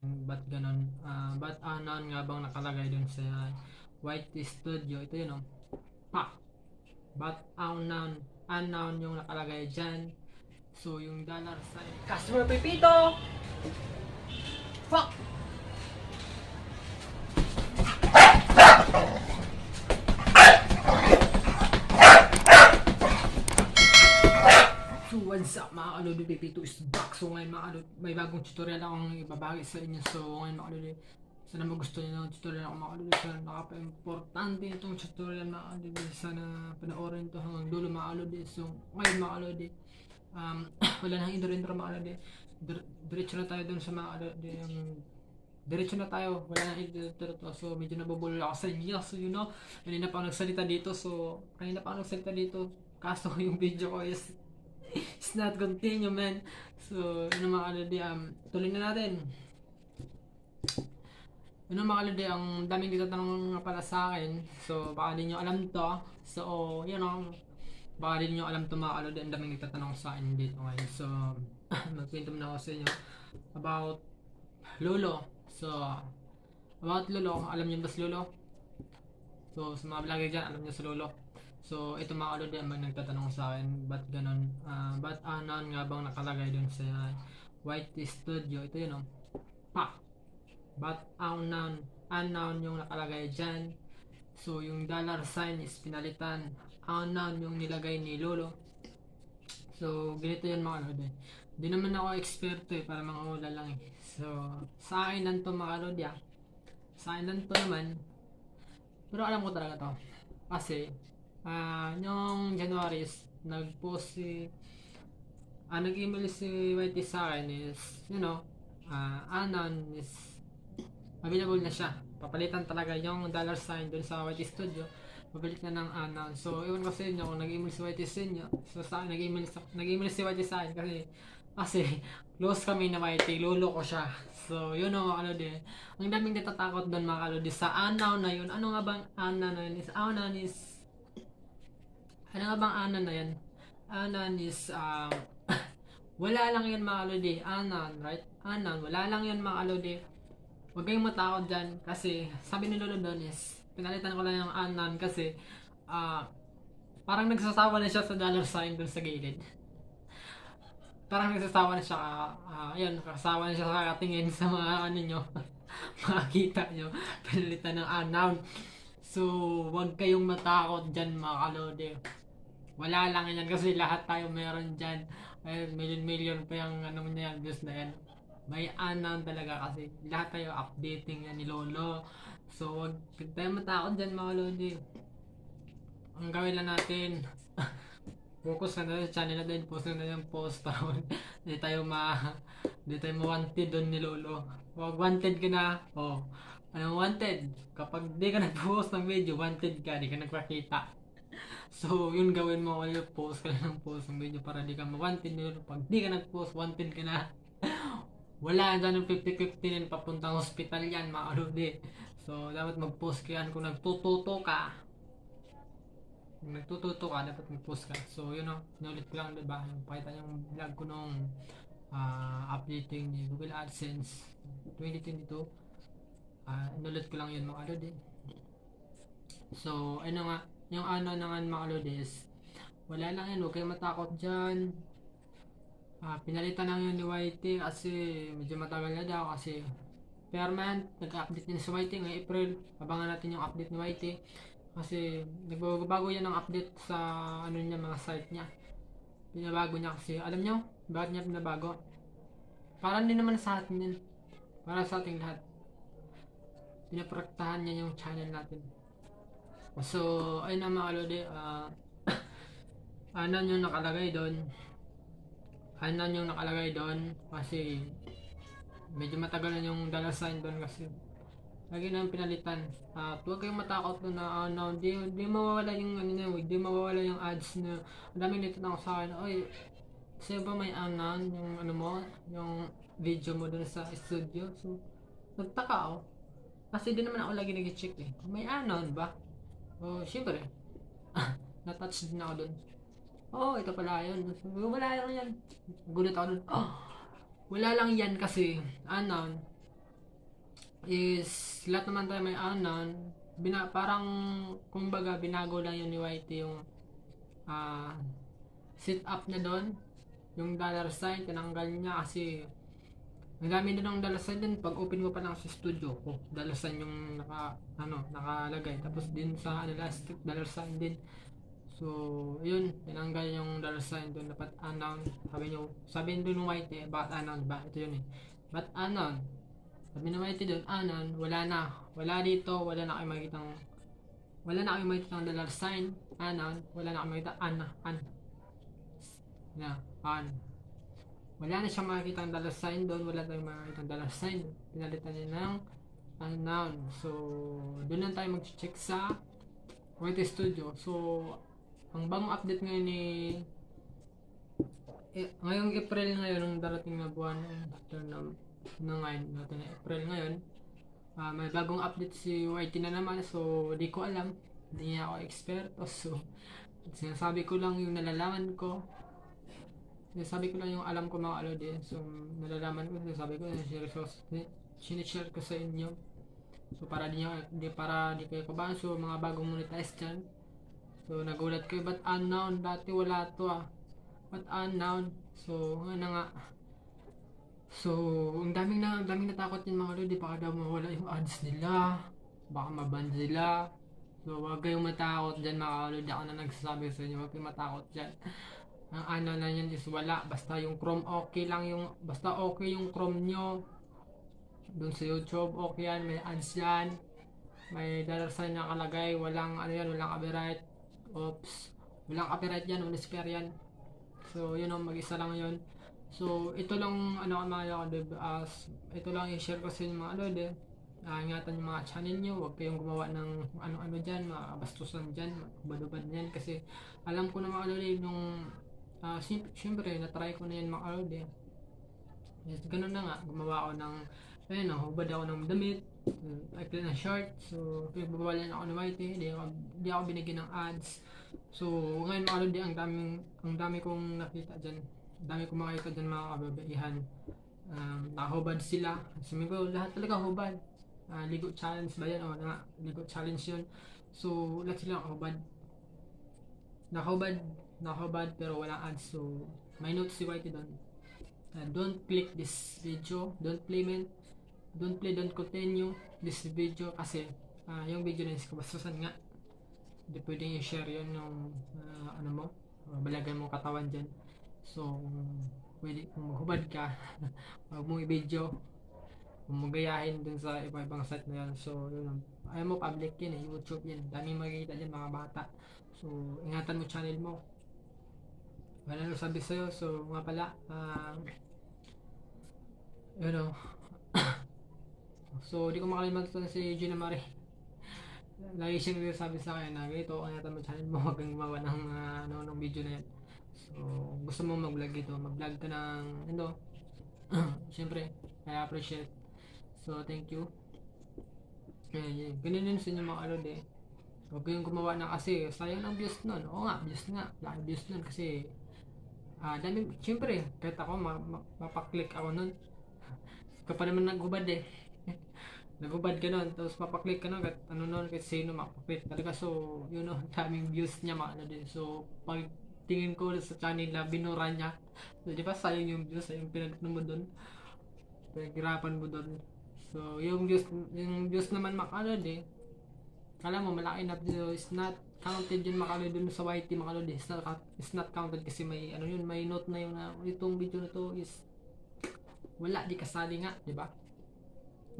Ba't ganun? Ah, ba't unknown nga bang nakalagay dun sa White Studio? Ito yun, oh. Pa! Ba't unknown? Unknown yung nakalagay dyan. So, yung dollar sign. Customer Pepito! Fuck! So, what's up mga kalodi? Pipito is back. So, ngayon mga kalodi, may bagong tutorial akong ibabagi sa inyo. So, ngayon mga kalodi, sana magustuhan nyo ng tutorial ako mga kalodi. Sana nakapa-importante itong tutorial mga kalodi. Sana panoorin to hanggang dulo mga kalodi. So, ngayon mga kalodi, um, wala nang intro-intro mga kalodi. Dir- diretso na tayo dun sa mga kalodi. Yung diretso na tayo. Wala nang intro to. So, medyo nabubulol ako sa inyo. So, you know, kanina pa ako nagsalita dito. So, kanina pa ako nagsalita dito. Kaso yung video ko is it's not continue, man. So, ano mga kalodi, um, tuloy na natin. Ano mga kalodi, ang daming dito tanong nga pala sa akin. So, baka di nyo alam to. So, you know, baka di nyo alam to mga kalodi, ang daming nagtatanong sa akin dito ngayon. So, magkwento muna ako sa inyo about Lolo. So, about Lolo, alam niyo ba si Lolo? So, sa mga vlogger dyan, alam niyo si Lolo. So, ito mga kalodi, ang nagtatanong sa akin, ba't ganun, ah, ba't unknown nga bang nakalagay dun sa White Studio? Ito yun, oh. Pa! Ba't unknown, unknown yung nakalagay dyan? So, yung dollar sign is pinalitan. Unknown yung nilagay ni Lolo. So, ganito yun mga kalodi. Di naman ako eksperto eh, para mga ula lang eh. So, sa akin lang to mga kalodi ah. Sa akin lang to naman. Pero alam ko talaga to. Kasi, Ah, noong January, is nag-post si ah, nag-email si YT sa akin is, you know, ah, Anon is available na siya. Papalitan talaga yung dollar sign dun sa YT Studio. Pabalik na ng Anon. So, iwan ko sa inyo kung nag-email si YT sa inyo. So, sa nag-email, nag-email si YT sa akin kasi, kasi, close kami na YT, lolo ko siya. So, yun ang mga kalodi. Ang daming natatakot doon mga kalodi sa Anon na yun. Ano nga bang Anon na yun? Is Anon is ano nga bang anan na yan? Anan is, um, wala lang yan mga kalodi. Anan, right? Anan, wala lang yan mga kalodi. Huwag kayong matakot dyan kasi sabi ni Lolo doon is, pinalitan ko lang yung anan kasi, ah, parang nagsasawa na siya sa dollar sign doon sa gilid. Parang nagsasawa na siya, ah, ayun, nagsasawa na siya sa katingin sa mga ano nyo, makikita nyo, pinalitan ng anan. So, wag kayong matakot dyan mga kalode. Wala lang yan kasi lahat tayo meron dyan. Million-million pa yung ano yan, views na yan. May anan talaga kasi lahat tayo updating yan ni Lolo. So, wag tayo matakot dyan mga kalode. Ang gawin lang natin, focus na tayo sa channel natin, post na yung post para hindi tayo ma hindi tayo ma-wanted doon ni Lolo. Wag wanted ka na, oh, Anong wanted? Kapag di ka nag-post ng video, wanted ka, di ka nagpakita. So, yun gawin mo, wala post ka ng post ng video para di ka ma-wanted. Yun, Pag di ka nag-post, wanted ka na. wala dyan yung 50-50 din papuntang hospital yan, mga kaludi. So, dapat mag-post ka yan kung nagtututo ka. Kung nagtututo ka, dapat mag-post ka. So, yun o, sinulit ko lang, diba? Pakita yung vlog ko nung ah, updating ni Google AdSense 2022 ah inulit ko lang yun mga eh. So, ano nga, yung ano naman mga is, wala lang yan, huwag kayong matakot dyan. Ah, pinalitan lang yun ni YT kasi medyo matagal na daw kasi per month, nag-update din si YT ngayong April. Abangan natin yung update ni YT. Kasi nagbago yan ng update sa ano niya, mga site niya. Pinabago niya kasi, alam nyo, bakit niya pinabago? Parang din naman sa atin yan. Para sa ating lahat pinaprotektahan niya yung channel natin. So, ayun na mga kalodi, ah, ano yung nakalagay doon? Ano yung nakalagay doon? Kasi, medyo matagal na yung dollar sign doon kasi lagi nang pinalitan. At huwag kayong matakot doon na ano, di, di mawawala yung ano na, di mawawala yung ads na, ang daming nito na sa akin, oy, sa'yo ba may anan yung ano mo, yung video mo doon sa studio? So, nagtaka ako. Kasi di naman ako lagi nag-check eh. May anon ba? Oh, syempre. Na-touch din ako dun. Oh, ito pala yun. Wala lang yan. Gulat ako dun. Oh, wala lang yan kasi, anon. is lahat naman tayo may anon bina, parang kumbaga binago lang yun ni Whitey yung ah sit up na doon yung dollar sign tinanggal niya kasi ang dami din ng sign din pag open mo pa lang sa studio ko dollar sign yung naka ano nakalagay. Tapos din sa ano last dollar sign din. So yun. Tinanggal yung dollar sign doon dapat unknown. Sabi nyo sabi doon ng Whitey bakit unknown? Ba ito yun eh. But unknown? Sabi ng Whitey doon unknown wala na. Wala dito. Wala na kayo makikita wala na kayo makikita ng dollar sign unknown wala na kayo makikita. An an. Na an wala na siyang makikita ng dollar sign doon wala tayong makikita ng dollar sign. Pinalitan niya ng unknown. So doon lang tayo mag-check sa Whitey Studio. So ang bagong update ngayon ni eh, ngayong April ngayon ng darating na buwan after na, na ngayon natin na April ngayon ah, may bagong update si YT na naman. So di ko alam. Hindi niya ako eksperto. So sinasabi ko lang yung nalalaman ko sinasabi ko lang yung alam ko mga alode so nalalaman ko sinasabi ko sinishare ko, sinishare ko sa inyo. So para di, nyo, di para di kayo kabahan so mga bagong monetize dyan. So nagulat ko ba't unknown? Dati wala to ah. Ba't unknown? So na nga. So, ang daming na, ang daming natakot yung mga lodi, baka daw mawala yung ads nila, baka maban sila. So, huwag kayong matakot dyan mga lodi, ako na nagsasabi sa inyo, huwag kayong matakot dyan. Ang ano na yan is wala, basta yung Chrome okay lang yung, basta okay yung Chrome nyo. Doon sa YouTube, okay yan, may ads yan. May dollar sign na kalagay, walang ano yan, walang copyright. Oops, walang copyright yan, walang spare yan. So, yun o, mag-isa lang yun. So, ito lang, ano, mga kadib, as, ito lang i-share ko sa inyo mga lode. Uh, ingatan yung mga channel nyo, huwag kayong gumawa ng ano-ano dyan, mga bastusan dyan, badubad dyan, kasi alam ko na mga lode, nung, uh, syempre, na-try ko na yan mga lode. Yes, ganun na nga, gumawa ako ng, ayun, no, hubad ako ng damit, like na short, so, pinabawalan ako ng white, hindi ako, hindi ako binigyan ng ads. So, ngayon mga lode, ang daming, ang dami kong nakita dyan, dami kong makita dyan mga kababaihan. Um, nakahubad sila. Sabi ko, lahat talaga hubad. Uh, ligo challenge ba yan? O, nga, ligo challenge yun. So, lahat sila nakahubad. Nakahubad, nakahubad pero wala ads. So, may notes si Whitey doon. Uh, don't click this video. Don't play man. Don't play, don't continue this video kasi uh, yung video na is kabastusan nga. Hindi pwedeng i-share yun yung uh, ano mo, uh, balagan mong katawan dyan. So, pwede kung maghubad ka, huwag mong i-video. Magayahin dun sa iba-ibang site na yan. So, yun. Ayaw mo public yun eh, YouTube yan. Daming makikita dyan mga bata. So, ingatan mo channel mo. Wala nang sabi sa'yo. So, nga pala, uh, you know, so, di ko makalimutan si Gina Marie. Lagi siya nagsasabi sa akin na ganito, ingatan mo channel mo, huwag kang gumawa ng, uh, ano, ng video na yan. So, gusto mo mag-vlog dito, mag-vlog ka ng, ano, syempre, I appreciate. So, thank you. Ayan, yun. Ganun yun sa inyo mga alod eh. Huwag kayong gumawa na kasi, sayang ang views nun. Oo nga, views nga. Laki views nun kasi, ah, dami, syempre, kahit ako, ma ma mapaklik ako nun. Ikaw pa naman naghubad eh. naghubad ka nun, tapos mapaklik ka nun, kahit ano nun, kahit sino mapaklik talaga. So, yun know, daming views niya mga alod eh. So, pag tingin ko sa channel na binura niya. So, di ba sayang yung views, yung pinag mo doon. Pinaghirapan mo doon. So, yung views, yung views naman makalod eh. Kala mo, malaki na video is not counted yun makalod dun sa YT makalod eh. It's not, it's not counted kasi may, ano yun, may note na yun na itong video na to is wala, di kasali nga, di ba?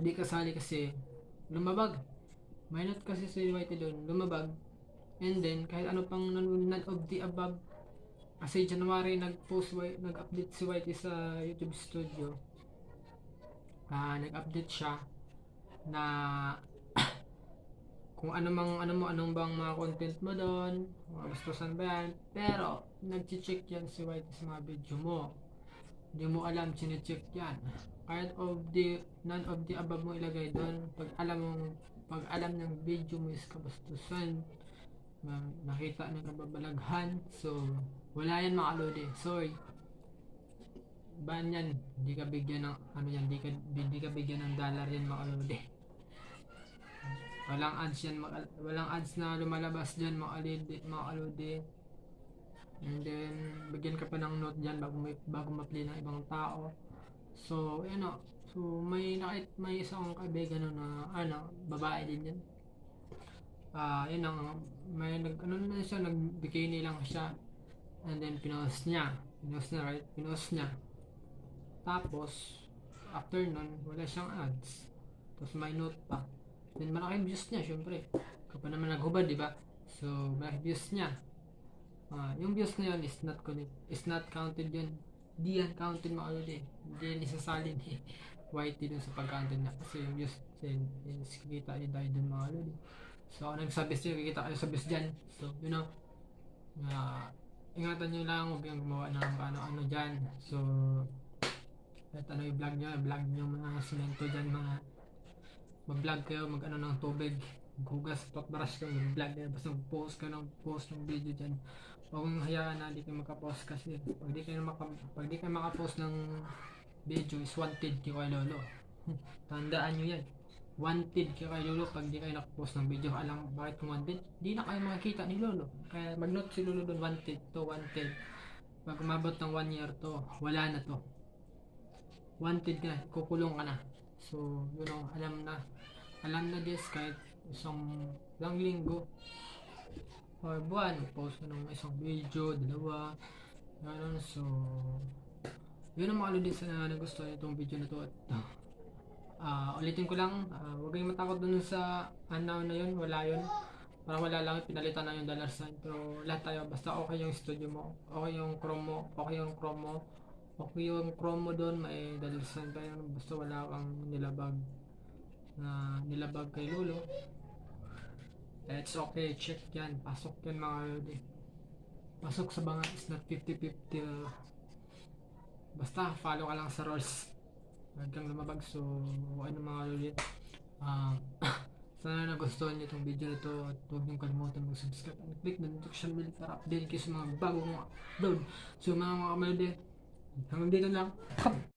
Di kasali kasi lumabag. May note kasi si YT doon, lumabag. And then, kahit ano pang none of the above, kasi January nag-post, nag-update si YT sa YouTube Studio. Ah, nag-update siya na kung ano mang ano mo anong bang mga content mo doon, mga gustusan ba yan. Pero nag-check yan si YT sa mga video mo. Hindi mo alam chine-check yan. Kahit of the none of the above mo ilagay doon, pag alam mo pag alam ng video mo is kabastusan, nakita ng kababalaghan, so wala yan mga lodi. Sorry. ban yan. Hindi ka bigyan ng, ano yan, hindi ka, hindi ka bigyan ng dollar yan mga kalodi. Walang ads yan, walang ads na lumalabas dyan mga kalodi. Mga kalodi. And then, bigyan ka pa ng note dyan bago, may, bago ma-play ng ibang tao. So, yun o. So, may nakit, may isang kaibigan na, ano, babae din yan. Ah, yun ang, may nag, ano na siya, nag-bikini lang siya. And then, pinost niya. Pinost niya, right? Pinost niya. Tapos, after nun, wala siyang ads. Tapos may note pa. Then, malaking views niya, syempre. Kapag naman naghubad, di ba? So, malaking views niya. Ah, yung views na yun is not connect, is not counted yun. Di yan counted mga kalodi. Hindi yan isasali ni Whitey dun sa pag-counted na. Kasi yung views, yun, yun, kikita yun tayo dun mga kalodi. So, ako nagsabis yun, kikita kayo sa bis dyan. So, you know, ah, ingatan nyo lang, huwag kayong gumawa ng ano-ano dyan. So, kahit ano yung vlog nyo, vlog nyo mga simento dyan, mga mag-vlog kayo, mag-ano ng tubig, maghugas, toothbrush kayo, mag-vlog kayo, basta mag-post ka ng post ng video dyan. Huwag mong hayaan na hindi kayo makapost kasi pag di kayo, maka, pag di kayo makapost ng video is wanted kayo kay Lolo. Tandaan nyo yan. Wanted kayo kay Lolo pag di kayo nakapost ng video. Alam bakit kung wanted? Di na kayo makikita ni Lolo. Kaya mag-note si Lolo doon wanted to wanted. Pag umabot ng one year to, wala na to. Wanted ka na, kukulong ka na. So, you know, alam na. Alam na this kahit isang lang linggo or buwan, post ka ng isang video, dalawa, ganun. So, yun ang mga ludis na nagustuhan itong video na to. At, ah, ulitin ko lang, ah, huwag kayong matakot dun sa unknown na yun, wala yun. Parang wala lang, pinalitan na yung dollar sign. Pero lahat tayo, basta okay yung studio mo, okay yung chrome mo, okay yung chrome mo, okay yung chrome mo doon, may sign tayo. Basta wala kang nilabag na nilabag kay Lolo. It's okay, check yan. Pasok yan mga lodi. Pasok sa banga is not 50-50. uh, Basta follow ka lang sa rules. Huwag kang lumabag. So, ano mga lodi. Ah, sana nagustuhan niyo itong video na to at huwag niyong kalimutan mag-subscribe and click the notification bell para update kayo sa mga bagong upload. So mga mga kamalodi, hanggang dito lang.